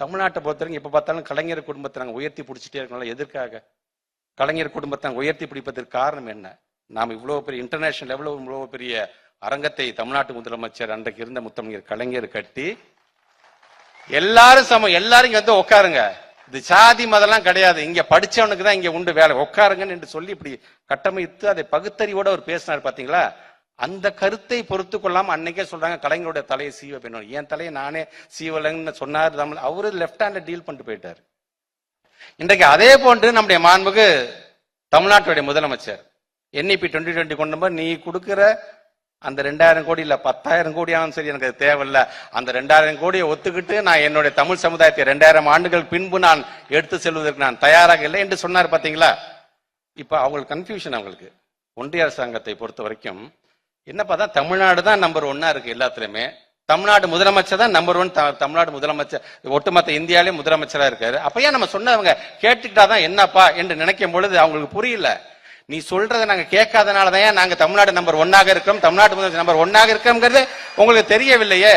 தமிழ்நாட்டை பொறுத்தவரைக்கும் எப்போ பார்த்தாலும் கலைஞர் குடும்பத்தை நாங்கள் உயர்த்தி பிடிச்சிட்டே இருக்கோம்ல எதற்காக? கலைஞர் குடும்பத்தை நாங்கள் உயர்த்தி பிடிப்பதற்கு காரணம் என்ன? நாம் இவ்வளோ பெரிய இன்டர்நேஷனல் லெவலில் இவ்வளோ பெரிய அரங்கத்தை தமிழ்நாட்டு முதலமைச்சர் அன்றைக்கு இருந்த முத்தமிழர் கலைஞர் கட்டி எல்லாரும் சமம் எல்லாரும் இங்கே வந்து உட்காருங்க இது சாதி மதம்லாம் கிடையாது. இங்க படிச்சவனுக்கு தான் இங்க உண்டு வேலை. உட்காருங்கன்னு என்று சொல்லி இப்படி கட்டமைத்து அதை பகுத்தறிவோட அவர் பேசினார் பாத்தீங்களா? அந்த கருத்தை பொறுத்து கொள்ளாம அன்னைக்கே சொல்றாங்க கலைஞருடைய தலையை சீவ வேணும். என் தலையை நானே சீவலன்னு சொன்னார் தமிழ் அவரு லெஃப்ட் ஹேண்ட்ல டீல் பண்ணிட்டு போயிட்டாரு. இன்றைக்கு அதே போன்று நம்முடைய மாண்புக்கு தமிழ்நாட்டுடைய முதலமைச்சர் என்இபி டுவெண்ட்டி டுவெண்ட்டி கொண்டு போய் நீ கொடுக்குற அந்த ரெண்டாயிரம் கோடி இல்ல பத்தாயிரம் கோடி சரி எனக்கு அது தேவையில்ல. அந்த ரெண்டாயிரம் கோடியை ஒத்துக்கிட்டு நான் என்னுடைய தமிழ் சமுதாயத்தை ரெண்டாயிரம் ஆண்டுகள் பின்பு நான் எடுத்து செல்வதற்கு நான் தயாராக இல்லை என்று சொன்னார் பாத்தீங்களா? இப்ப அவங்களுக்கு கன்ஃபியூஷன் அவங்களுக்கு. ஒன்றிய அரசாங்கத்தை பொறுத்த வரைக்கும் என்னப்பா தான் தமிழ்நாடு தான் நம்பர் ஒன்னா இருக்கு எல்லாத்துலயுமே? தமிழ்நாடு முதலமைச்சர் தான் நம்பர் ஒன் தமிழ்நாடு முதலமைச்சர் ஒட்டுமொத்த இந்தியாலே முதலமைச்சரா இருக்காரு. அப்ப ஏன் நம்ம சொன்னவங்க கேட்டுக்கிட்டாதான் என்னப்பா என்று நினைக்கும் பொழுது அவங்களுக்கு புரியல. நீ சொல்றதை நாங்க கேட்காதனால தான் நாங்க தமிழ்நாடு நம்பர் ஒன்னாக இருக்கிறோம் தமிழ்நாடு முதலமைச்சர் நம்பர் ஒன்னாக இருக்கிறோம்ங்கிறது உங்களுக்கு தெரியவில்லையே?